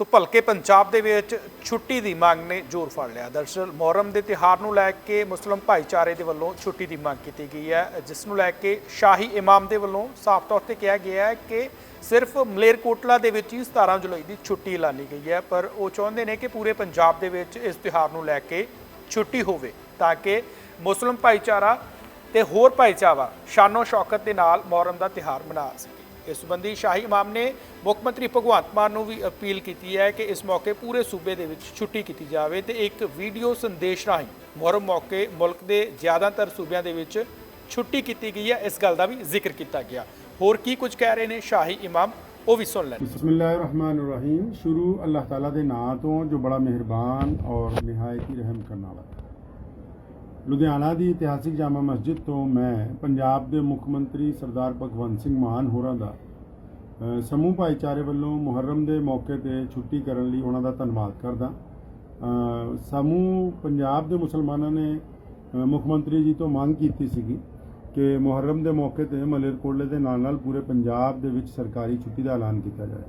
ਸੋ ਭਲਕੇ ਪੰਜਾਬ ਦੇ ਵਿੱਚ ਛੁੱਟੀ ਦੀ ਮੰਗ ਨੇ ਜ਼ੋਰ ਫੜ ਲਿਆ। ਦਰਅਸਲ ਮੁਹਰਮ ਦੇ ਤਿਉਹਾਰ ਨੂੰ ਲੈ ਕੇ ਮੁਸਲਮ ਭਾਈਚਾਰੇ ਦੇ ਵੱਲੋਂ ਛੁੱਟੀ ਦੀ ਮੰਗ ਕੀਤੀ ਗਈ ਹੈ। ਜਿਸ ਨੂੰ ਲੈ ਕੇ ਸ਼ਾਹੀ ਇਮਾਮ ਦੇ ਵੱਲੋਂ ਸਾਫ਼ ਤੌਰ ਤੇ ਕਿਹਾ ਗਿਆ ਹੈ ਕਿ ਸਿਰਫ ਮਲੇਰਕੋਟਲਾ ਦੇ ਵਿੱਚ ਹੀ 17 ਜੁਲਾਈ ਦੀ ਛੁੱਟੀ ਐਲਾਨੀ ਗਈ ਹੈ, ਪਰ ਉਹ ਚਾਹੁੰਦੇ ਨੇ ਕਿ ਪੂਰੇ ਪੰਜਾਬ ਦੇ ਵਿੱਚ ਇਸ ਤਿਉਹਾਰ ਨੂੰ ਲੈ ਕੇ ਛੁੱਟੀ ਹੋਵੇ ਤਾਂ ਕਿ ਮੁਸਲਮ ਭਾਈਚਾਰਾ ਤੇ ਹੋਰ ਭਾਈਚਾਰਾ ਸ਼ਾਨੋ ਸ਼ੌਕਤ ਦੇ ਨਾਲ ਮੁਹਰਮ ਦਾ ਤਿਉਹਾਰ ਮਨਾ ਸਕੇ। ਇਸ ਸੰਬੰਧੀ ਸ਼ਾਹੀ ਇਮਾਮ ਨੇ ਮੁੱਖ ਮੰਤਰੀ ਭਗਵੰਤ ਮਾਨ ਨੂੰ ਵੀ ਅਪੀਲ ਕੀਤੀ ਹੈ ਕਿ ਇਸ ਮੌਕੇ ਪੂਰੇ ਸੂਬੇ ਦੇ ਵਿੱਚ ਛੁੱਟੀ ਕੀਤੀ ਜਾਵੇ ਤੇ ਇੱਕ ਵੀਡੀਓ ਸੰਦੇਸ਼ ਰਾਹੀਂ ਮੁਹਰਮ ਮੌਕੇ ਮੁਲਕ ਦੇ ਜ਼ਿਆਦਾਤਰ ਸੂਬਿਆਂ ਦੇ ਵਿੱਚ ਛੁੱਟੀ ਕੀਤੀ ਗਈ ਹੈ। ਇਸ ਗੱਲ ਦਾ ਵੀ ਜ਼ਿਕਰ ਕੀਤਾ ਗਿਆ। ਹੋਰ ਕੀ ਕੁਝ ਕਹਿ ਰਹੇ ਨੇ ਸ਼ਾਹੀ ਇਮਾਮ, ਉਹ ਵੀ ਸੁਣ ਲੈਣ। ਬਿਸਮਿਲ੍ਲਾਹਿਰਰਹਿਮਾਨਿਰਰਹੀਮ। ਸ਼ੁਰੂ ਅੱਲਾਹ ਤਾਲਾ ਦੇ ਨਾਂ ਤੋਂ ਜੋ ਬੜਾ ਮਿਹਰਬਾਨ ਔਰ ਨਿਹਾਇਤ ਹੀ ਰਹਿਮ ਕਰਨ ਵਾਲਾ ਹੈ। ਲੁਧਿਆਣਾ ਦੀ ਇਤਿਹਾਸਿਕ ਜਾਮਾ ਮਸਜਿਦ ਤੋਂ ਮੈਂ ਪੰਜਾਬ ਦੇ ਮੁੱਖ ਮੰਤਰੀ ਸਰਦਾਰ ਭਗਵੰਤ ਸਿੰਘ ਮਾਨ ਹੋਰਾਂ ਦਾ ਸਮੂਹ ਭਾਈਚਾਰੇ ਵੱਲੋਂ ਮੁਹਰਮ ਦੇ ਮੌਕੇ ਤੇ ਛੁੱਟੀ ਕਰਨ ਲਈ ਉਹਨਾਂ ਦਾ ਧੰਨਵਾਦ ਕਰਦਾ। ਸਮੂਹ ਪੰਜਾਬ ਦੇ ਮੁਸਲਮਾਨਾਂ ਨੇ ਮੁੱਖ ਮੰਤਰੀ ਜੀ ਤੋਂ ਮੰਗ ਕੀਤੀ ਸੀਗੀ ਕਿ ਮੁਹਰਮ ਦੇ ਮੌਕੇ ਤੇ ਮਲੇਰਕੋਟਲੇ ਦੇ ਨਾਲ ਨਾਲ ਪੂਰੇ ਪੰਜਾਬ ਦੇ ਵਿੱਚ ਸਰਕਾਰੀ ਛੁੱਟੀ ਦਾ ਐਲਾਨ ਕੀਤਾ ਜਾਏ।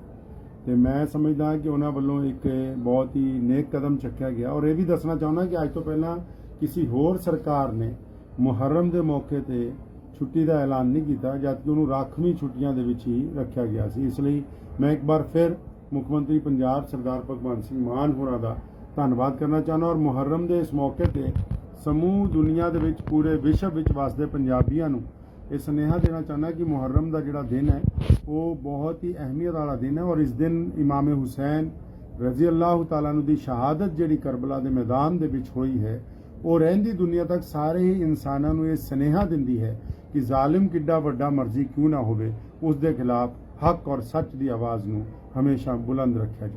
ਤੇ ਮੈਂ ਸਮਝਦਾ ਕਿ ਉਹਨਾਂ ਵੱਲੋਂ ਇੱਕ ਬਹੁਤ ਹੀ ਨੇਕ ਕਦਮ ਚੱਕਿਆ ਗਿਆ ਔਰ ਇਹ ਵੀ ਦੱਸਣਾ ਚਾਹੁੰਦਾ ਕਿ ਅੱਜ ਤੋਂ ਪਹਿਲਾਂ ਕਿਸੇ ਹੋਰ ਸਰਕਾਰ ਨੇ ਮੁਹਰਮ ਦੇ ਮੌਕੇ ਤੇ ਛੁੱਟੀ ਦਾ ਐਲਾਨ ਨਹੀਂ ਕੀਤਾ, ਜਦਕਿ ਉਹਨੂੰ ਰਾਖਵੀਂ ਛੁੱਟੀਆਂ ਦੇ ਵਿੱਚ ਹੀ ਰੱਖਿਆ ਗਿਆ ਸੀ। ਇਸ ਲਈ ਮੈਂ ਇੱਕ ਵਾਰ ਫਿਰ ਮੁੱਖ ਮੰਤਰੀ ਪੰਜਾਬ ਸਰਦਾਰ ਭਗਵੰਤ ਸਿੰਘ ਮਾਨ ਹੋਰਾਂ ਦਾ ਧੰਨਵਾਦ ਕਰਨਾ ਚਾਹੁੰਦਾ ਔਰ ਮੁਹਰਮ ਦੇ ਇਸ ਮੌਕੇ ਤੇ ਸਮੂਹ ਦੁਨੀਆ ਦੇ ਵਿੱਚ, ਪੂਰੇ ਵਿਸ਼ਵ ਵਿੱਚ ਵਸਦੇ ਪੰਜਾਬੀਆਂ ਨੂੰ ਇਹ ਸੁਨੇਹਾ ਦੇਣਾ ਚਾਹੁੰਦਾ ਕਿ ਮੁਹਰਮ ਦਾ ਜਿਹੜਾ ਦਿਨ ਹੈ, ਉਹ ਬਹੁਤ ਹੀ ਅਹਿਮੀਅਤ ਵਾਲਾ ਦਿਨ ਹੈ ਔਰ ਇਸ ਦਿਨ ਇਮਾਮ ਹੁਸੈਨ ਰਜ਼ੀ ਅੱਲਾਹੁ ਤਾਲਾ ਨੂੰ ਦੀ ਸ਼ਹਾਦਤ ਜਿਹੜੀ ਕਰਬਲਾ ਦੇ ਮੈਦਾਨ ਦੇ ਵਿੱਚ ਹੋਈ ਹੈ ਉਹ ਰਹਿੰਦੀ ਦੁਨੀਆ ਤੱਕ ਸਾਰੇ ਹੀ ਇਨਸਾਨਾਂ ਨੂੰ ਇਹ ਸੁਨੇਹਾ ਦਿੰਦੀ ਹੈ ਕਿ ਜ਼ਾਲਿਮ ਕਿੱਡਾ ਵੱਡਾ ਮਰਜ਼ੀ ਕਿਉਂ ਨਾ ਹੋਵੇ ਉਸ ਦੇ ਖਿਲਾਫ ਹੱਕ ਔਰ ਸੱਚ ਦੀ ਆਵਾਜ਼ ਨੂੰ ਹਮੇਸ਼ਾ ਬੁਲੰਦ ਰੱਖਿਆ ਜਾਵੇ।